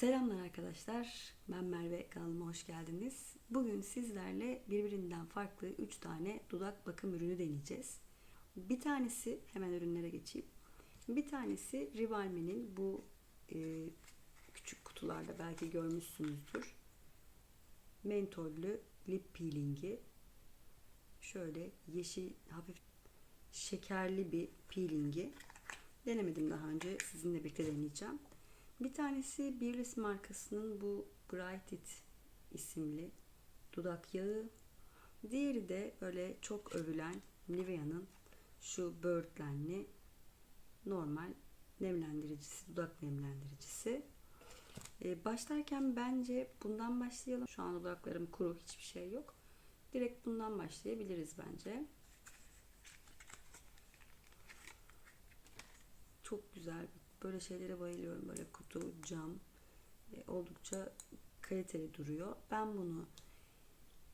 Selamlar arkadaşlar. Ben Merve kanalıma hoş geldiniz. Bugün sizlerle birbirinden farklı 3 tane dudak bakım ürünü deneyeceğiz. Bir tanesi hemen ürünlere geçeyim. Bir tanesi Rivalme'nin bu e, küçük kutularda belki görmüşsünüzdür. Mentollü lip peelingi. Şöyle yeşil hafif şekerli bir peelingi. Denemedim daha önce. Sizinle birlikte deneyeceğim. Bir tanesi Birlis markasının bu Bright It isimli dudak yağı. Diğeri de böyle çok övülen Nivea'nın şu böğürtlenli normal nemlendiricisi, dudak nemlendiricisi. Ee, başlarken bence bundan başlayalım. Şu an dudaklarım kuru, hiçbir şey yok. Direkt bundan başlayabiliriz bence. Çok güzel. Böyle şeylere bayılıyorum. Böyle kutu, cam. E, oldukça kaliteli duruyor. Ben bunu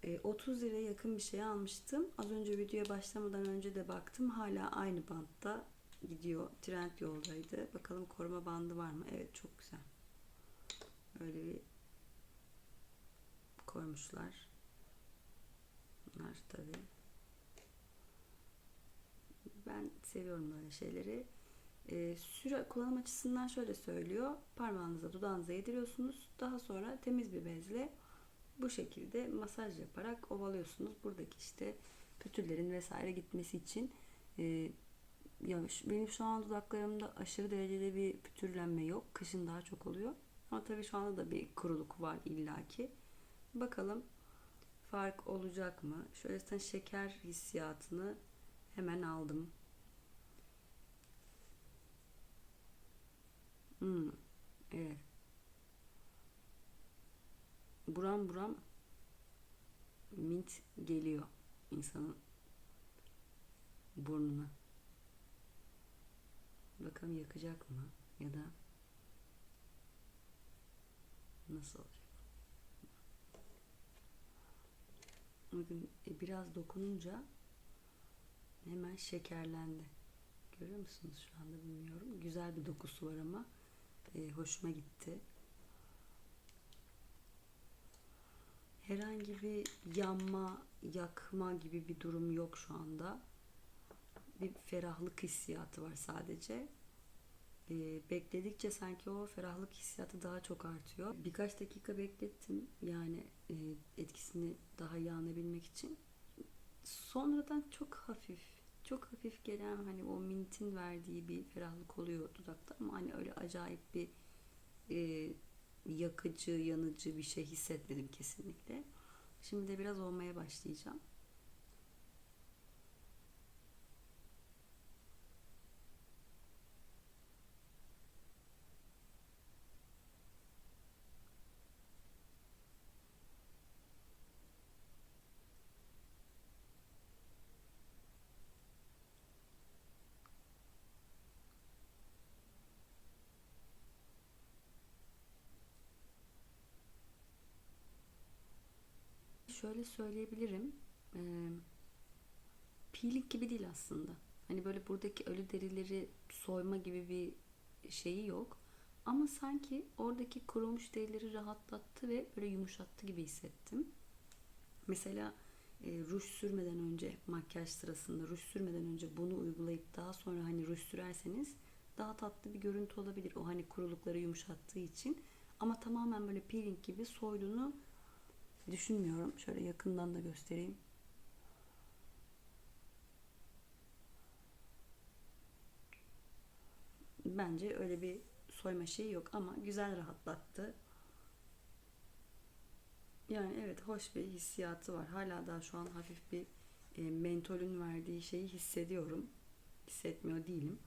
e, 30 liraya yakın bir şey almıştım. Az önce videoya başlamadan önce de baktım. Hala aynı bantta gidiyor. Trend yoldaydı. Bakalım koruma bandı var mı? Evet çok güzel. Öyle bir koymuşlar. Bunlar tabii. Ben seviyorum böyle şeyleri. E, süre kullanım açısından şöyle söylüyor. Parmağınıza dudağınıza yediriyorsunuz. Daha sonra temiz bir bezle bu şekilde masaj yaparak ovalıyorsunuz. Buradaki işte pütürlerin vesaire gitmesi için e, ya benim şu an dudaklarımda aşırı derecede bir pütürlenme yok. Kışın daha çok oluyor. Ama tabii şu anda da bir kuruluk var illaki. Bakalım fark olacak mı? Şöyle zaten şeker hissiyatını hemen aldım. Hmm, evet. Buram buram mint geliyor insanın burnuna. Bakalım yakacak mı ya da nasıl olacak? Bakın e, biraz dokununca hemen şekerlendi. Görüyor musunuz şu anda bilmiyorum. Güzel bir dokusu var ama e, hoşuma gitti. Herhangi bir yanma, yakma gibi bir durum yok şu anda. Bir ferahlık hissiyatı var sadece. E, bekledikçe sanki o ferahlık hissiyatı daha çok artıyor. Birkaç dakika beklettim yani e, etkisini daha iyi anlayabilmek için. Sonradan çok hafif, çok hafif gelen hani o mintin verdiği bir ferahlık oluyor dudakta ama hani öyle acayip bir e, yakıcı, yanıcı bir şey hissetmedim kesinlikle. Şimdi de biraz olmaya başlayacağım. Şöyle söyleyebilirim. E, peeling gibi değil aslında. Hani böyle buradaki ölü derileri soyma gibi bir şeyi yok. Ama sanki oradaki kurumuş derileri rahatlattı ve böyle yumuşattı gibi hissettim. Mesela e, ruj sürmeden önce makyaj sırasında ruj sürmeden önce bunu uygulayıp daha sonra hani ruj sürerseniz daha tatlı bir görüntü olabilir. O hani kurulukları yumuşattığı için. Ama tamamen böyle peeling gibi soyduğunu düşünmüyorum. Şöyle yakından da göstereyim. Bence öyle bir soyma şeyi yok ama güzel rahatlattı. Yani evet hoş bir hissiyatı var. Hala daha şu an hafif bir e, mentolün verdiği şeyi hissediyorum. Hissetmiyor değilim.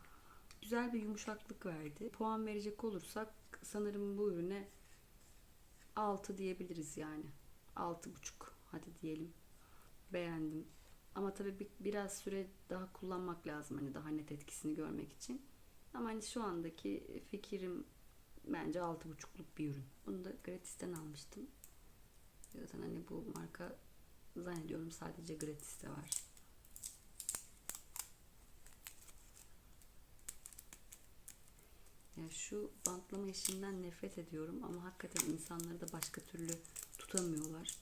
Güzel bir yumuşaklık verdi. Puan verecek olursak sanırım bu ürüne 6 diyebiliriz yani. 6,5 hadi diyelim. Beğendim. Ama tabii bir, biraz süre daha kullanmak lazım hani daha net etkisini görmek için. Ama hani şu andaki fikrim bence 6,5'luk bir ürün. Bunu da gratis'ten almıştım. Zaten hani bu marka zannediyorum sadece gratis'te var. Şu bantlama işinden nefret ediyorum ama hakikaten insanları da başka türlü tutamıyorlar.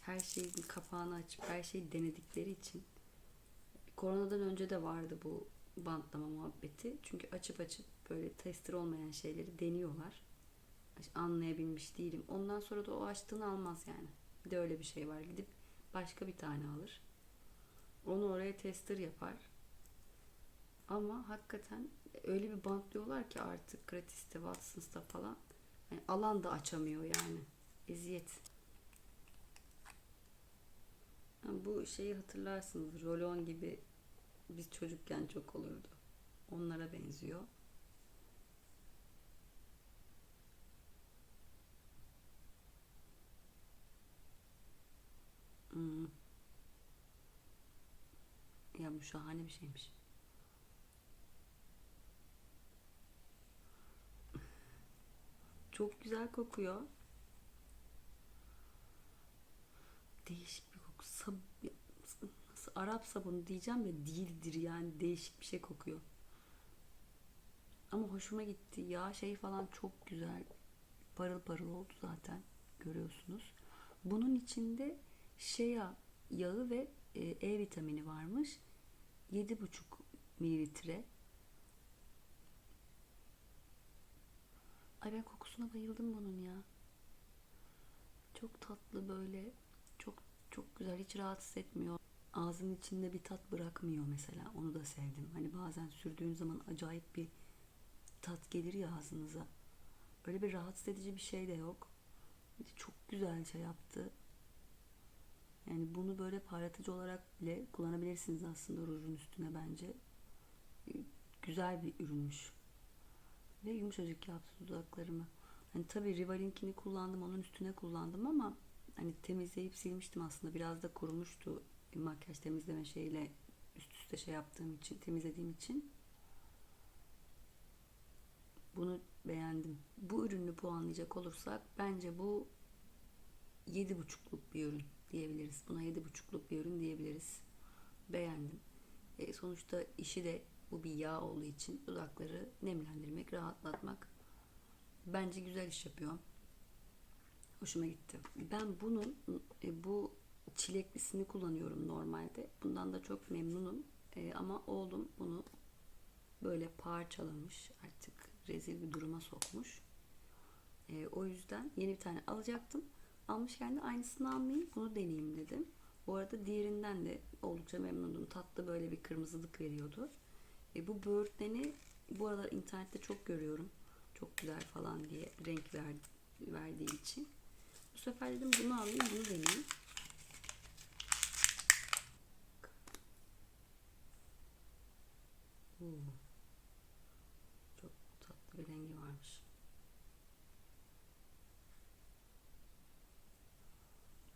Her şeyin kapağını açıp her şeyi denedikleri için. Koronadan önce de vardı bu bantlama muhabbeti. Çünkü açıp açıp böyle tester olmayan şeyleri deniyorlar. Anlayabilmiş değilim. Ondan sonra da o açtığını almaz yani. Bir de öyle bir şey var. Gidip başka bir tane alır. Onu oraya tester yapar. Ama hakikaten öyle bir bantlıyorlar ki artık gratis'te, Watson's'ta falan. Yani alan da açamıyor yani. Eziyet. Yani bu şeyi hatırlarsınız. Rolon gibi biz çocukken çok olurdu. Onlara benziyor. Hmm. Ya bu şahane bir şeymiş. Çok güzel kokuyor. Değişik bir koku. Sab Arap sabunu diyeceğim de değildir yani değişik bir şey kokuyor. Ama hoşuma gitti. Yağ şey falan çok güzel. Parıl parıl oldu zaten. Görüyorsunuz. Bunun içinde şea yağı ve e, E vitamini varmış. 7,5 mililitre. Ay ben kokusuna bayıldım bunun ya. Çok tatlı böyle. Çok çok güzel. Hiç rahatsız etmiyor. Ağzının içinde bir tat bırakmıyor mesela. Onu da sevdim. Hani bazen sürdüğün zaman acayip bir tat gelir ya ağzınıza. Öyle bir rahatsız edici bir şey de yok. Çok güzel şey yaptı. Yani bunu böyle parlatıcı olarak bile kullanabilirsiniz aslında rujun üstüne bence. Güzel bir ürünmüş. Ve yumuşacık yaptı dudaklarımı. Hani tabii Rival'inkini kullandım, onun üstüne kullandım ama hani temizleyip silmiştim aslında. Biraz da kurumuştu makyaj temizleme şeyle üst üste şey yaptığım için, temizlediğim için. Bunu beğendim. Bu ürünü puanlayacak olursak bence bu 7,5'luk bir ürün diyebiliriz. Buna 7,5'luk bir ürün diyebiliriz. Beğendim. E, sonuçta işi de bu bir yağ olduğu için dudakları nemlendirmek, rahatlatmak bence güzel iş yapıyor. Hoşuma gitti. Ben bunun e, bu çileklisini kullanıyorum normalde. Bundan da çok memnunum. E, ama oğlum bunu böyle parçalamış artık rezil bir duruma sokmuş. E, o yüzden yeni bir tane alacaktım. Almışken de aynısını almayayım bunu deneyeyim dedim. Bu arada diğerinden de oldukça memnundum. Tatlı böyle bir kırmızılık veriyordu. E, bu böğürtleni bu aralar internette çok görüyorum. Çok güzel falan diye renk ver, verdiği için. Bu sefer dedim bunu alayım bunu deneyeyim. Oo. Çok tatlı bir rengi varmış.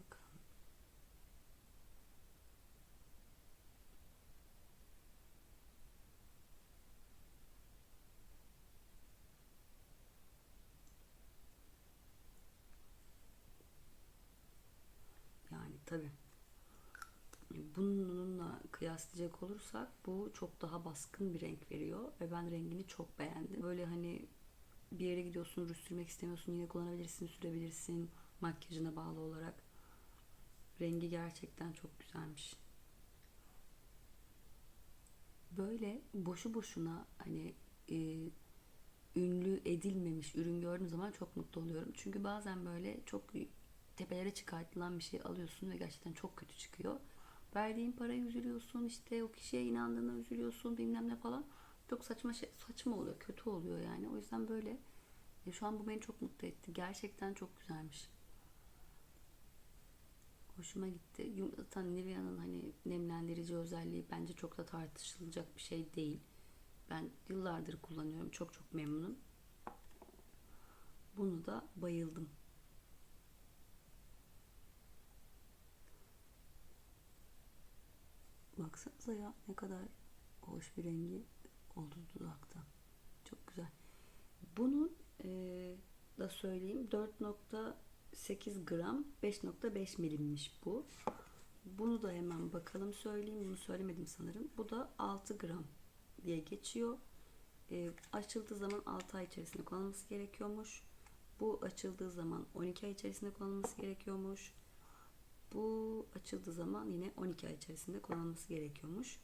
Bakalım. Yani tabii bununla kıyaslayacak olursak bu çok daha baskın bir renk veriyor ve ben rengini çok beğendim. Böyle hani bir yere gidiyorsun, ruj sürmek istemiyorsun, yine kullanabilirsin, sürebilirsin makyajına bağlı olarak. Rengi gerçekten çok güzelmiş. Böyle boşu boşuna hani e, ünlü edilmemiş ürün gördüğüm zaman çok mutlu oluyorum. Çünkü bazen böyle çok tepelere çıkartılan bir şey alıyorsun ve gerçekten çok kötü çıkıyor. Verdiğin parayı üzülüyorsun işte o kişiye inandığına üzülüyorsun bilmem ne falan. Çok saçma şey, saçma oluyor, kötü oluyor yani. O yüzden böyle e, şu an bu beni çok mutlu etti. Gerçekten çok güzelmiş. Hoşuma gitti. Zaten Nivea'nın hani nemlendirici özelliği bence çok da tartışılacak bir şey değil. Ben yıllardır kullanıyorum. Çok çok memnunum. Bunu da bayıldım. Baksanıza ya ne kadar hoş bir rengi oldu dudakta. Çok güzel. Bunun e, da söyleyeyim 4.8 gram 5.5 milimmiş bu. Bunu da hemen bakalım söyleyeyim. Bunu söylemedim sanırım. Bu da 6 gram diye geçiyor. e, açıldığı zaman 6 ay içerisinde kullanılması gerekiyormuş. Bu açıldığı zaman 12 ay içerisinde kullanılması gerekiyormuş. Bu açıldığı zaman yine 12 ay içerisinde kullanılması gerekiyormuş.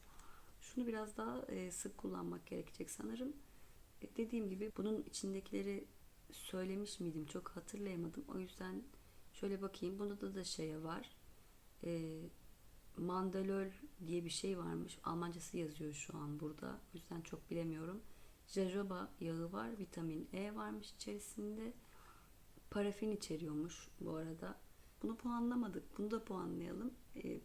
Şunu biraz daha e, sık kullanmak gerekecek sanırım. E, dediğim gibi bunun içindekileri söylemiş miydim çok hatırlayamadım. O yüzden şöyle bakayım. Bunda da da şey var. E, mandalol diye bir şey varmış. Almancası yazıyor şu an burada. O yüzden çok bilemiyorum. Jojoba yağı var. Vitamin E varmış içerisinde. Parafin içeriyormuş bu arada. Bunu puanlamadık. Bunu da puanlayalım. E,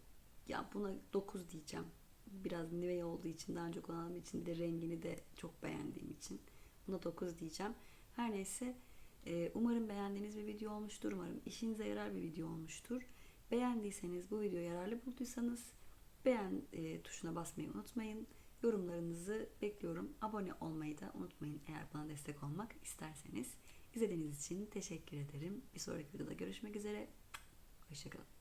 ya buna 9 diyeceğim. Biraz Nivea olduğu için daha önce kullandığım için de rengini de çok beğendiğim için. Buna 9 diyeceğim. Her neyse e, umarım beğendiğiniz bir video olmuştur. Umarım işinize yarar bir video olmuştur. Beğendiyseniz bu videoyu yararlı bulduysanız beğen e, tuşuna basmayı unutmayın. Yorumlarınızı bekliyorum. Abone olmayı da unutmayın eğer bana destek olmak isterseniz. İzlediğiniz için teşekkür ederim. Bir sonraki videoda görüşmek üzere. we should